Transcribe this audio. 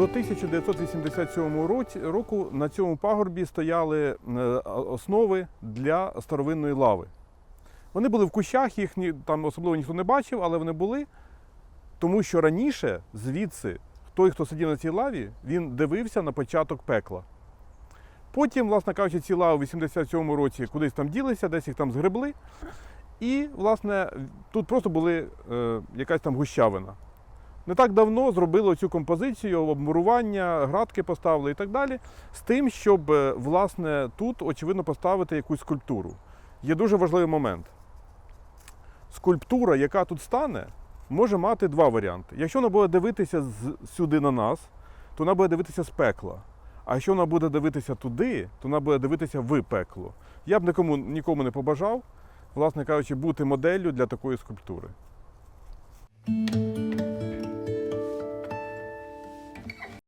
До 1987 року на цьому пагорбі стояли е, основи для старовинної лави. Вони були в кущах, їх там особливо ніхто не бачив, але вони були, тому що раніше звідси той, хто сидів на цій лаві, він дивився на початок пекла. Потім, власне кажучи, ці лави в 87-му році кудись там ділися, десь їх там згребли. І, власне, тут просто були е, якась там гущавина. Не так давно зробили цю композицію, обмурування, градки поставили і так далі, з тим, щоб е, власне тут, очевидно, поставити якусь скульптуру. Є дуже важливий момент. Скульптура, яка тут стане, може мати два варіанти. Якщо вона буде дивитися сюди на нас, то вона буде дивитися з пекла. А якщо вона буде дивитися туди, то вона буде дивитися в пекло. Я б нікому, нікому не побажав, власне кажучи, бути моделлю для такої скульптури.